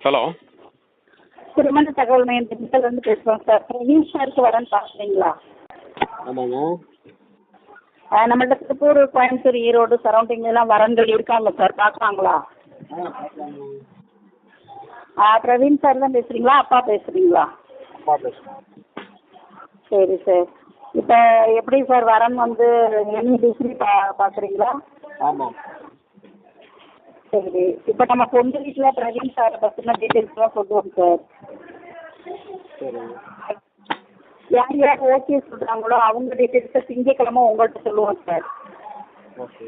Hello. திருமண தகவல் மையம் திண்டுக்கல்லேருந்து பேசுகிறோம் சார். பிரவீன் சாருக்கு வரேன்னு பார்க்குறீங்களா ஆமாங்க. நம்மள்ட்ட திருப்பூர் கோயம்புத்தூர் ஈரோடு சரௌண்டிங்லாம் வரன்கள் இருக்காங்க சார். பார்க்கலாங்களா ஆ பிரவீன் சார் தான் பேசுகிறீங்களா அப்பா பேசுகிறீங்களா அப்பா பேசுகிறேன் சரி சார். இப்போ எப்படி சார் வரன் வந்து எனி டிகிரி பா பார்க்குறீங்களா ஆமாம். சரி. இப்போ நம்ம பொண்ணு வீட்டில் பிரவீன் சாரை பற்றின டீட்டெயில்ஸ்லாம் சொல்லுவோம் சார். யார் யார் ஓகே சொல்கிறாங்களோ அவங்க டீட்டெயில்ஸை திங்கக்கிழமை உங்கள்கிட்ட சொல்லுவோம் சார் ஓகே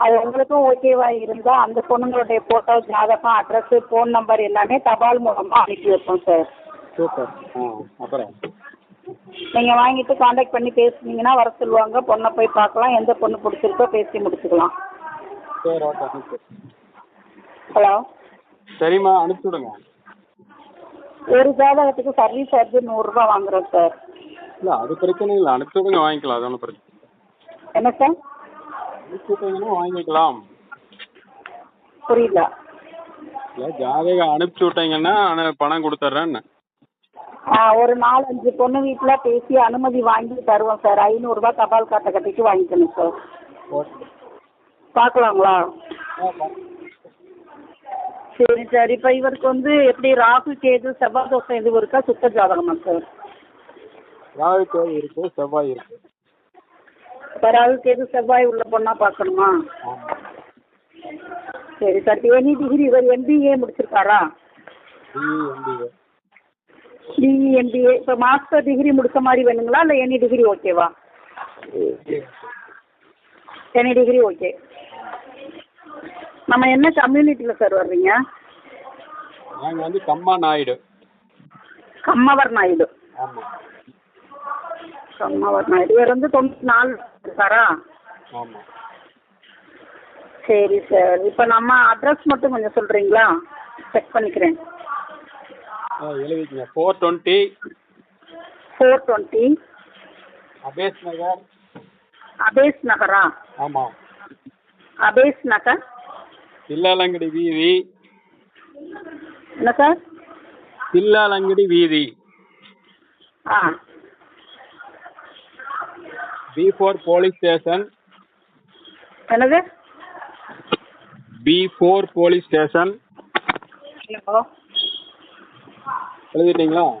அது உங்களுக்கும் ஓகேவா இருந்தால் அந்த பொண்ணுங்களுடைய ஃபோட்டோ ஜாதகம் அட்ரஸு ஃபோன் நம்பர் எல்லாமே தபால் மூலமாக அனுப்பி வைப்போம் சார் சூப்பர் ஆ அப்புறம்? நீங்கள் வாங்கிட்டு காண்டாக்ட் பண்ணி பேசுனீங்கன்னா வர சொல்லுவாங்க. பொண்ணை போய் பார்க்கலாம். எந்த பொண்ணு பிடிச்சிருக்கோ பேசி முடிச்சுக்கலாம். சரி ஓகே ஹலோ? சரிம்மா அனுப்பிச்சி விடுங்க. ஒரு ஜாதகத்துக்கு சர்வீஸ் சார்ஜ் நூறுரூவா வாங்குறோம் சார் இல்லை அது பிரச்சனை இல்லை. அனுப்பிச்சி விடுங்க வாங்கிக்கலாம். அது ஒன்றும் பிரச்சனை என்ன சார் அனுப்பிச்சி விட்டீங்கன்னா வாங்கிக்கலாம். புரியல இல்லை ஜாதகம் அனுப்பிச்சி விட்டீங்கன்னா நான் பணம் கொடுத்துட்றேன்னு. ஆ ஒரு நாலஞ்சு பொண்ணு வீட்டில் பேசி அனுமதி வாங்கி தருவோம் சார் ஐநூறுரூவா தபால் காட்டை கட்டிட்டு வாங்கிக்கணும் சார் ஓகே. பார்க்கலாங்களா. சரி சார். இப்போ இவருக்கு வந்து எப்படி ராகு கேது செவ்வாய் தோஷம் எதுவும் இருக்கா? சுத்த ஜாதகமா சார்? ராகு கேது இருக்குது செவ்வாய் இருக்குது இப்போ ராகு கேது செவ்வாய் உள்ள பொண்ணா பார்க்கணுமா சரி சார். எனி டிகிரி இவர் எம்பிஏ முடிச்சிருக்காரா? பிஇ எம்பிஏ இப்போ மாஸ்டர் டிகிரி முடிச்ச மாதிரி வேணுங்களா? இல்லை எனி டிகிரி ஓகேவா எனி டிகிரி ஓகே நம்ம என்ன கம்யூனிட்டியில் சார் வர்றீங்க? நாங்கள் வந்து கம்மா நாயுடு. கம்மவர் நாயுடு. ஆமாம் கம்மவர் நாயுடு. இவர் வந்து தொண்ணூற்றி நாலு இருக்காரா ஆமாம் சரி சார் இப்போ நம்ம அட்ரஸ் மட்டும் கொஞ்சம் சொல்கிறீங்களா செக் பண்ணிக்கிறேன். எழுதிக்கங்க. Four twenty four twenty Abes நகர். அபேஸ் நகரா? ஆமாம் அபேஸ் நகர். தில்லாலங்கடி வீதி. என்ன சார்? தில்லாலங்கடி வீதி. ஆ. B four police station. என்னது? B four police station. Hello. எழுதிட்டீங்களா?